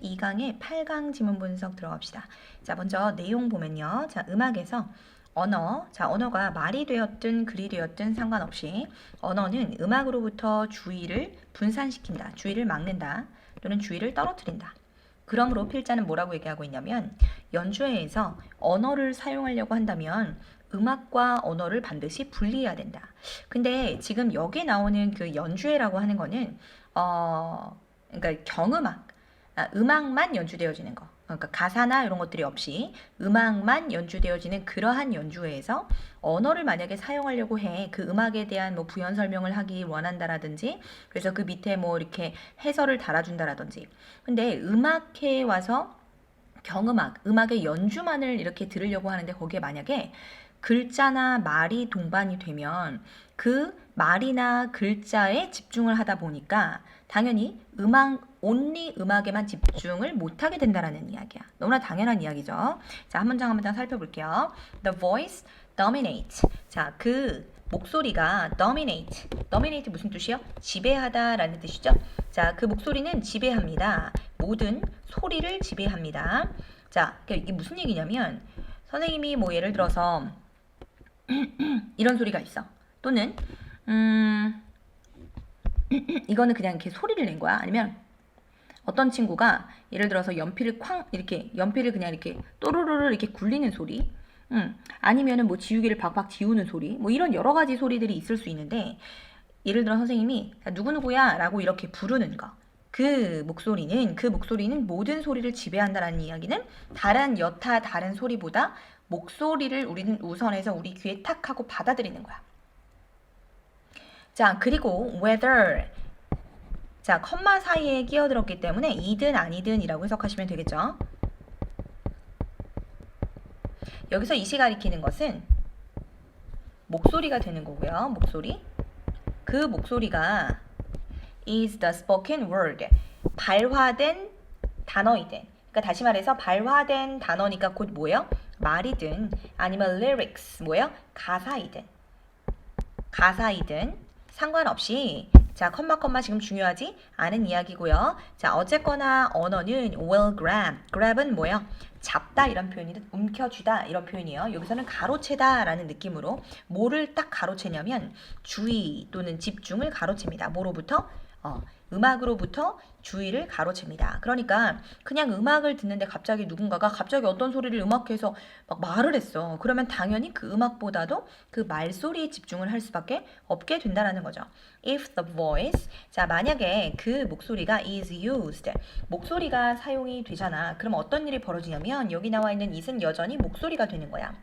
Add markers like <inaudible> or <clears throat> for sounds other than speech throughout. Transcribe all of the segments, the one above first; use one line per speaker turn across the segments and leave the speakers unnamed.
2강의 8강 지문 분석 들어갑시다. 자, 먼저 내용 보면요. 자, 음악에서 언어, 자, 언어가 말이 되었든 글이 되었든 상관없이 언어는 음악으로부터 주의를 분산시킨다. 주의를 막는다. 또는 주의를 떨어뜨린다. 그러므로 필자는 뭐라고 얘기하고 있냐면 연주회에서 언어를 사용하려고 한다면 음악과 언어를 반드시 분리해야 된다. 근데 지금 여기 나오는 그 연주회라고 하는 거는 어 그러니까 경음악, 아, 음악만 연주되어지는 거. 그러니까 가사나 이런 것들이 없이 음악만 연주되어지는 그러한 연주회에서 언어를 만약에 사용하려고 해. 그 음악에 대한 뭐 부연 설명을 하기 원한다라든지 그래서 그 밑에 뭐 이렇게 해설을 달아준다라든지. 근데 음악회에 와서 경음악, 음악의 연주만을 이렇게 들으려고 하는데 거기에 만약에 글자나 말이 동반이 되면 그 말이나 글자에 집중을 하다 보니까 당연히 음악 온리 음악에만 집중을 못하게 된다라는 이야기야. 너무나 당연한 이야기죠. 자, 한 문장 한 문장 살펴볼게요. The voice dominates. 자, 그 목소리가 dominate. dominate 무슨 뜻이요? 지배하다라는 뜻이죠. 자, 그 목소리는 지배합니다. 모든 소리를 지배합니다. 자, 그러니까 이게 무슨 얘기냐면 선생님이 뭐 예를 들어서 <clears throat> 이런 소리가 있어. 또는 음 <clears throat> 이거는 그냥 이렇게 소리를 낸 거야. 아니면 어떤 친구가 예를 들어서 연필을 쾅 이렇게 연필을 그냥 이렇게 또르르르 이렇게 굴리는 소리. 음, 아니면은 뭐 지우개를 박박 지우는 소리. 뭐 이런 여러 가지 소리들이 있을 수 있는데 예를 들어 선생님이 누구누구야 라고 이렇게 부르는 거. 그 목소리는 그 목소리는 모든 소리를 지배한다라는 이야기는 다른 여타 다른 소리보다 목소리를 우리는 우선해서 우리 귀에 탁 하고 받아들이는 거야. 자, 그리고 whether 자, 컴마 사이에 끼어들었기 때문에 이든 아니든이라고 해석하시면 되겠죠. 여기서 이시 가리키는 것은 목소리가 되는 거고요. 목소리. 그 목소리가 is the spoken word. 발화된 단어이든. 그러니까 다시 말해서 발화된 단어니까 곧 뭐예요? 말이든 아니면 lyrics 뭐예요? 가사이든. 가사이든 상관없이 자, 컴마 컴마 지금 중요하지 않은 이야기고요. 자, 어쨌거나 언어는 will grab. grab은 뭐예요? 잡다 이런 표현이 움켜쥐다 이런 표현이에요. 여기서는 가로채다라는 느낌으로 뭐를 딱 가로채냐면 주의 또는 집중을 가로챕니다. 뭐로부터? 어, 음악으로부터 주의를 가로챕니다. 그러니까 그냥 음악을 듣는데 갑자기 누군가가 갑자기 어떤 소리를 음악해서 막 말을 했어. 그러면 당연히 그 음악보다도 그 말소리에 집중을 할 수밖에 없게 된다라는 거죠. If the voice 자 만약에 그 목소리가 is used 목소리가 사용이 되잖아. 그럼 어떤 일이 벌어지냐면 여기 나와 있는 it은 여전히 목소리가 되는 거야.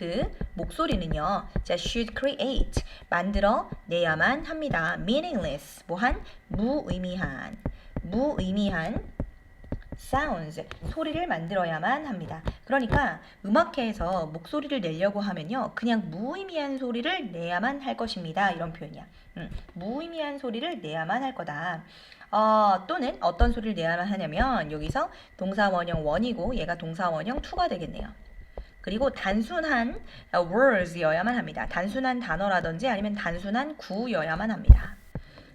그 목소리는요. 자, should create 만들어 내야만 합니다. meaningless 뭐한 무의미한 무의미한 sounds 소리를 만들어야만 합니다. 그러니까 음악회에서 목소리를 내려고 하면요. 그냥 무의미한 소리를 내야만 할 것입니다. 이런 표현이야. 음, 무의미한 소리를 내야만 할 거다. 어, 또는 어떤 소리를 내야만 하냐면 여기서 동사 원형 원이고 얘가 동사 원형 투가 되겠네요. 그리고 단순한 words여야만 합니다. 단순한 단어라든지 아니면 단순한 구여야만 합니다.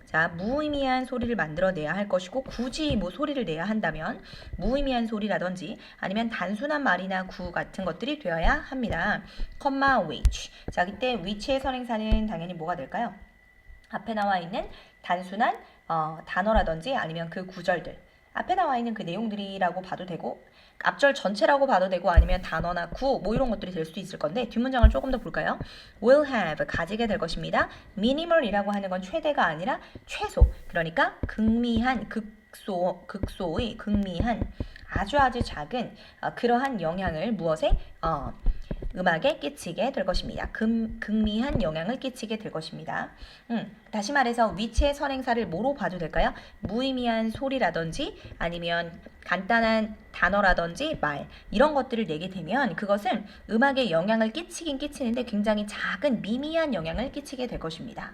자, 무의미한 소리를 만들어내야 할 것이고 굳이 뭐 소리를 내야 한다면 무의미한 소리라든지 아니면 단순한 말이나 구 같은 것들이 되어야 합니다. 컴마 which. 자, 이때 which의 선행사는 당연히 뭐가 될까요? 앞에 나와 있는 단순한 어, 단어라든지 아니면 그 구절들 앞에 나와 있는 그 내용들이라고 봐도 되고 앞절 전체라고 봐도 되고 아니면 단어나 구 뭐 이런 것들이 될 수도 있을 건데 뒷문장을 조금 더 볼까요? will have 가지게 될 것입니다. minimal이라고 하는 건 최대가 아니라 최소 그러니까 극미한 극소 극소의 극미한 아주 아주 작은 어, 그러한 영향을 무엇에 어, 음악에 끼치게 될 것입니다. 금, 극미한 영향을 끼치게 될 것입니다. 음, 다시 말해서 위치의 선행사를 뭐로 봐도 될까요? 무의미한 소리라든지 아니면 간단한 단어라든지 말 이런 것들을 내게 되면 그것은 음악에 영향을 끼치긴 끼치는데 굉장히 작은 미미한 영향을 끼치게 될 것입니다.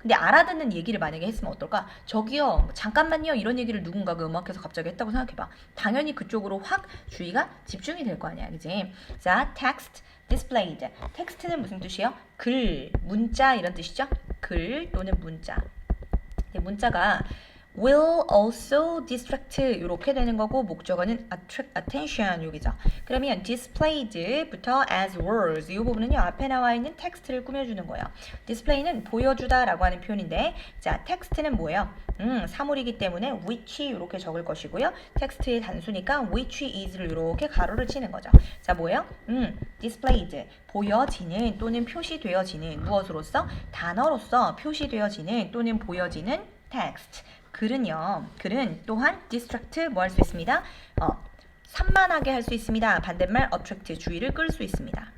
근데 알아듣는 얘기를 만약에 했으면 어떨까? 저기요, 잠깐만요. 이런 얘기를 누군가가 음악해서 갑자기 했다고 생각해봐. 당연히 그쪽으로 확 주의가 집중이 될 거 아니야, 그지? 자, text displayed. 텍스트는 무슨 뜻이에요? 글, 문자 이런 뜻이죠? 글 또는 문자. 문자가 will also distract 이렇게 되는 거고 목적어는 attract attention 여기죠. 그러면 displayed부터 as words 이 부분은요 앞에 나와 있는 텍스트를 꾸며주는 거예요. display는 보여주다라고 하는 표현인데 자 텍스트는 뭐예요? 음 사물이기 때문에 which 이렇게 적을 것이고요. 텍스트의 단수니까 which is를 이렇게 가로를 치는 거죠. 자 뭐예요? 음 displayed 보여지는 또는 표시되어지는 무엇으로서 단어로서 표시되어지는 또는 보여지는 text 글은요 글은 또한 distract 뭐 할 수 있습니다. 어 산만하게 할 수 있습니다. 반대말 attract 주의를 끌 수 있습니다.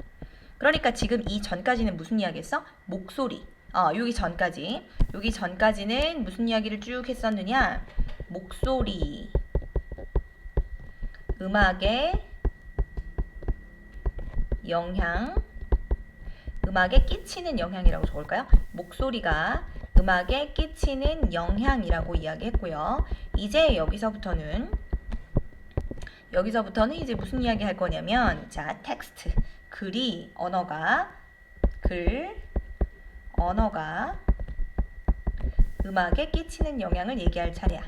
그러니까 지금 이 전까지는 무슨 이야기했어? 목소리. 어 여기 전까지. 여기 전까지는 무슨 이야기를 쭉 했었느냐? 목소리. 음악의 영향. 음악에 끼치는 영향이라고 적을까요? 목소리가 음악에 끼치는 영향이라고 이야기했고요. 이제 여기서부터는 여기서부터는 이제 무슨 이야기 할 거냐면 자 텍스트 글이 언어가 글 언어가 음악에 끼치는 영향을 얘기할 차례야.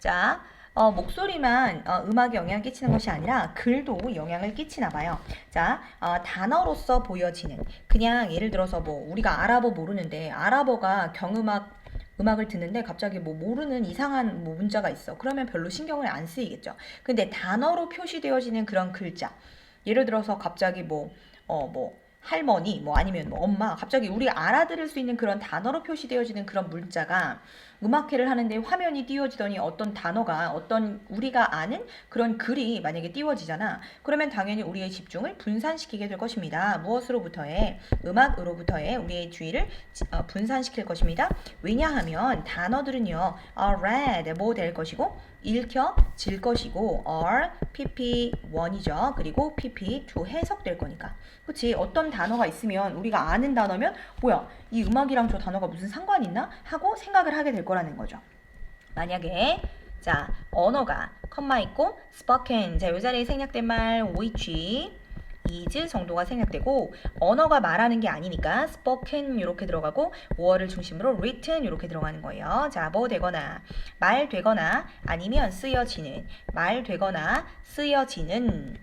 자, 어, 목소리만 어, 음악에 영향을 끼치는 것이 아니라 글도 영향을 끼치나 봐요. 자, 어, 단어로서 보여지는 그냥 예를 들어서 뭐 우리가 아랍어 모르는데 아랍어가 경음악 음악을 듣는데 갑자기 뭐 모르는 이상한 뭐 문자가 있어. 그러면 별로 신경을 안 쓰이겠죠. 근데 단어로 표시되어지는 그런 글자. 예를 들어서 갑자기 뭐 어, 뭐 할머니 뭐 아니면 뭐 엄마 갑자기 우리가 알아들을 수 있는 그런 단어로 표시되어지는 그런 문자가 음악회를 하는데 화면이 띄워지더니 어떤 단어가 어떤 우리가 아는 그런 글이 만약에 띄워지잖아. 그러면 당연히 우리의 집중을 분산시키게 될 것입니다. 무엇으로부터의 음악으로부터의 우리의 주의를 지- 어, 분산시킬 것입니다. 왜냐하면 단어들은요, are read 뭐 될 것이고 읽혀질 것이고 are pp1이죠. 그리고 pp2 해석될 거니까. 그치? 어떤 단어가 있으면 우리가 아는 단어면 뭐야? 이 음악이랑 저 단어가 무슨 상관이 있나? 하고 생각을 하게 될 거 라는 거죠. 만약에 자 언어가 컴마 있고 spoken 자이 자리에 생략된 말 which is 정도가 생략되고 언어가 말하는 게 아니니까 spoken 이렇게 들어가고 워를 중심으로 written 이렇게 들어가는 거예요. 자, 뭐 되거나 말 되거나 아니면 쓰여지는 말 되거나 쓰여지는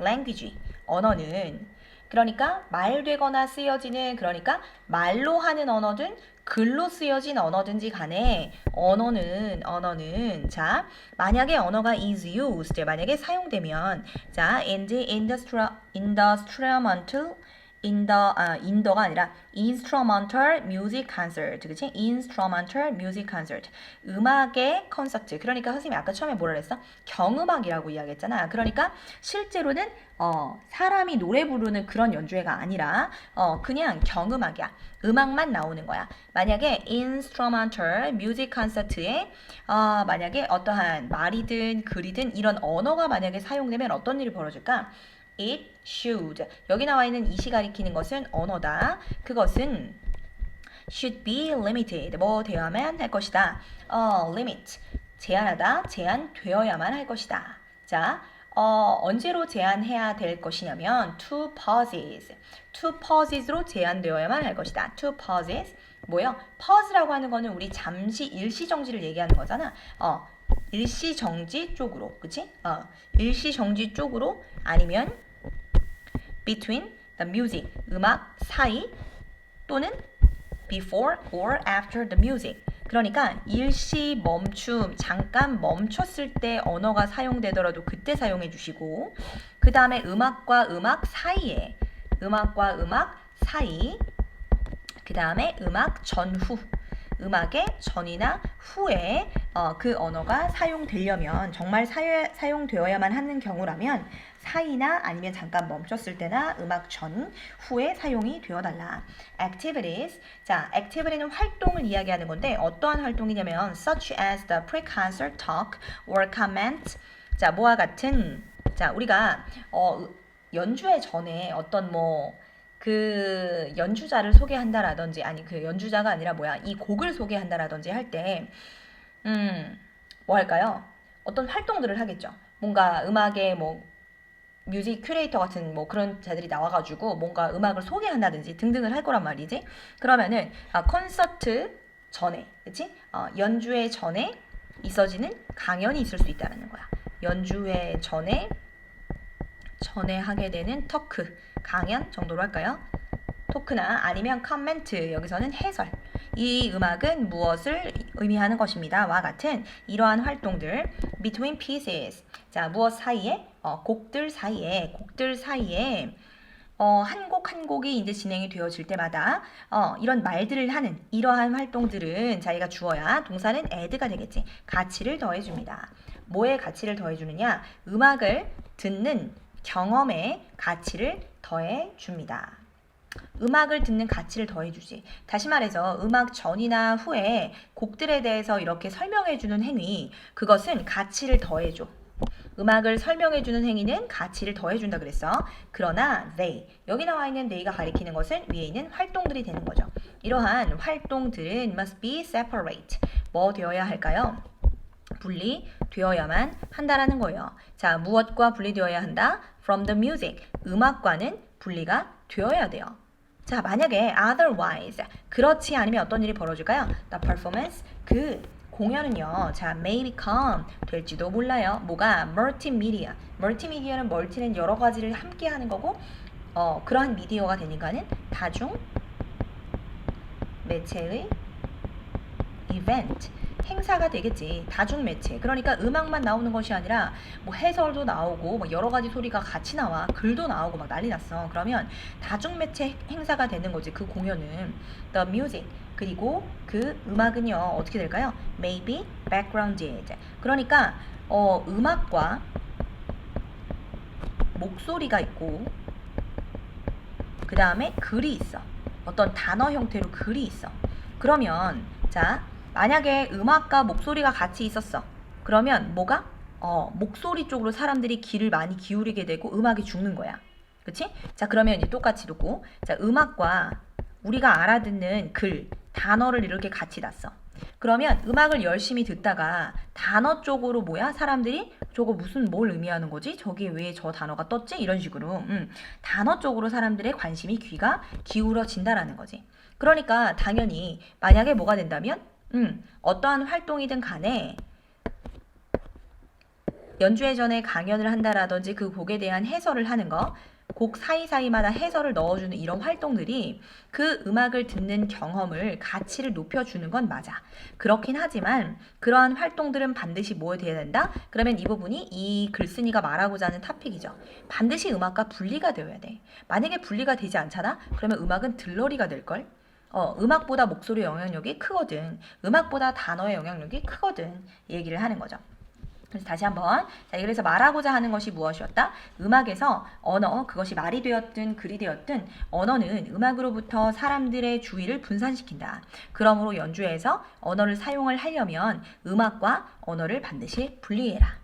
language 언어는 그러니까 말 되거나 쓰여지는 그러니까 말로 하는 언어든 글로 쓰여진 언어든지 간에 언어는 언어는 자 만약에 언어가 is used 만약에 사용되면 자 and industrial instrumental the 아 in더가 아니라 instrumental music concert. 그치? instrumental music concert. 음악의 콘서트 그러니까 선생님이 아까 처음에 뭐라 그랬어? 경음악이라고 이야기했잖아. 그러니까 실제로는 어 사람이 노래 부르는 그런 연주회가 아니라 어 그냥 경음악이야. 음악만 나오는 거야. 만약에 instrumental music concert에 어 만약에 어떠한 말이든 글이든 이런 언어가 만약에 사용되면 어떤 일이 벌어질까 It should. 여기 나와 있는 이시 가리키는 것은 언어다. 그것은 should be limited. 뭐 되어야만 할 것이다. 어, limit. 제한하다. 제한되어야만 할 것이다. 자, 어, 언제로 제한해야 될 것이냐면 two pauses. two pauses로 제한되어야만 할 것이다. two pauses. 뭐요? pause라고 하는 거는 우리 잠시 일시 정지를 얘기하는 거잖아. 어, 일시 정지 쪽으로, 그치? 어, 일시 정지 쪽으로 아니면 between the music, 음악 사이 또는 before or after the music. 그러니까 일시 멈춤, 잠깐 멈췄을 때 언어가 사용되더라도 그때 사용해 주시고 그 다음에 음악과 음악 사이에 음악과 음악 사이 그 다음에 음악 전후 음악의 전이나 후에 어, 그 언어가 사용되려면 정말 사유, 사용되어야만 하는 경우라면 사이나 아니면 잠깐 멈췄을 때나 음악 전 후에 사용이 되어달라. Activities. 자, activity는 활동을 이야기하는 건데 어떠한 활동이냐면 such as the pre-concert talk or comment. 자, 뭐와 같은 자, 우리가 어, 연주회 전에 어떤 뭐 그 연주자를 소개한다라든지 아니 그 연주자가 아니라 뭐야 이 곡을 소개한다라든지 할때 음 뭐 할까요? 어떤 활동들을 하겠죠. 뭔가 음악의 뭐 뮤직 큐레이터 같은 뭐 그런 자들이 나와가지고 뭔가 음악을 소개한다든지 등등을 할 거란 말이지. 그러면은 아, 콘서트 전에, 그치? 어, 연주회 전에 있어지는 강연이 있을 수 있다는 거야. 연주회 전에 전에 하게 되는 터크 강연 정도로 할까요? 토크나 아니면 커멘트 여기서는 해설 이 음악은 무엇을 의미하는 것입니다? 와 같은 이러한 활동들 between pieces. 자 무엇 사이에? 어, 곡들 사이에. 곡들 사이에 어, 한 곡 한 곡이 이제 진행이 되어질 때마다 어, 이런 말들을 하는 이러한 활동들은 자기가 주어야 동사는 add가 되겠지. 가치를 더해줍니다. 뭐에 가치를 더해주느냐? 음악을 듣는 경험에 가치를 더해줍니다 음악을 듣는 가치를 더해주지. 다시 말해서 음악 전이나 후에 곡들에 대해서 이렇게 설명해주는 행위, 그것은 가치를 더해줘. 음악을 설명해주는 행위는 가치를 더해준다 그랬어. 그러나 they, 여기 나와 있는 they가 가리키는 것은 위에 있는 활동들이 되는 거죠. 이러한 활동들은 must be separate. 뭐 되어야 할까요? 분리되어야만 한다라는 거예요. 자, 무엇과 분리되어야 한다? From the music. 음악과는 분리가 되어야 돼요. 자, 만약에 otherwise 그렇지 않으면 어떤 일이 벌어질까요? The performance 그 공연은요. 자, may become 될지도 몰라요. 뭐가 multimedia. multimedia는 멀티는 여러 가지를 함께 하는 거고 어, 그러한 미디어가 되니까는 다중 매체의 이벤트 행사가 되겠지. 다중 매체. 그러니까 음악만 나오는 것이 아니라 뭐 해설도 나오고 뭐 여러 가지 소리가 같이 나와. 글도 나오고 막 난리 났어. 그러면 다중 매체 행사가 되는 거지 그 공연은. The music. 그리고 그 음악은요 어떻게 될까요? Maybe backgrounded 그러니까 어 음악과 목소리가 있고 그 다음에 글이 있어. 어떤 단어 형태로 글이 있어. 그러면 자 만약에 음악과 목소리가 같이 있었어. 그러면 뭐가? 어, 목소리 쪽으로 사람들이 귀를 많이 기울이게 되고 음악이 죽는 거야. 그치? 자, 그러면 이제 똑같이 듣고. 자, 음악과 우리가 알아듣는 글, 단어를 이렇게 같이 놨어. 그러면 음악을 열심히 듣다가 단어 쪽으로 뭐야? 사람들이 저거 무슨 뭘 의미하는 거지? 저게 왜 저 단어가 떴지? 이런 식으로. 음, 단어 쪽으로 사람들의 관심이 귀가 기울어진다라는 거지. 그러니까 당연히 만약에 뭐가 된다면 음, 어떠한 활동이든 간에 연주회 전에 강연을 한다라든지 그 곡에 대한 해설을 하는 거, 곡 사이사이마다 해설을 넣어주는 이런 활동들이 그 음악을 듣는 경험을 가치를 높여주는 건 맞아. 그렇긴 하지만 그러한 활동들은 반드시 뭐 돼야 된다? 그러면 이 부분이 이 글쓴이가 말하고자 하는 타픽이죠. 반드시 음악과 분리가 되어야 돼. 만약에 분리가 되지 않잖아? 그러면 음악은 들러리가 될걸? 어, 음악보다 목소리의 영향력이 크거든. 음악보다 단어의 영향력이 크거든. 이 얘기를 하는 거죠. 그래서 다시 한번 자 그래서 말하고자 하는 것이 무엇이었다? 음악에서 언어 그것이 말이 되었든 글이 되었든 언어는 음악으로부터 사람들의 주의를 분산시킨다. 그러므로 연주에서 언어를 사용을 하려면 음악과 언어를 반드시 분리해라.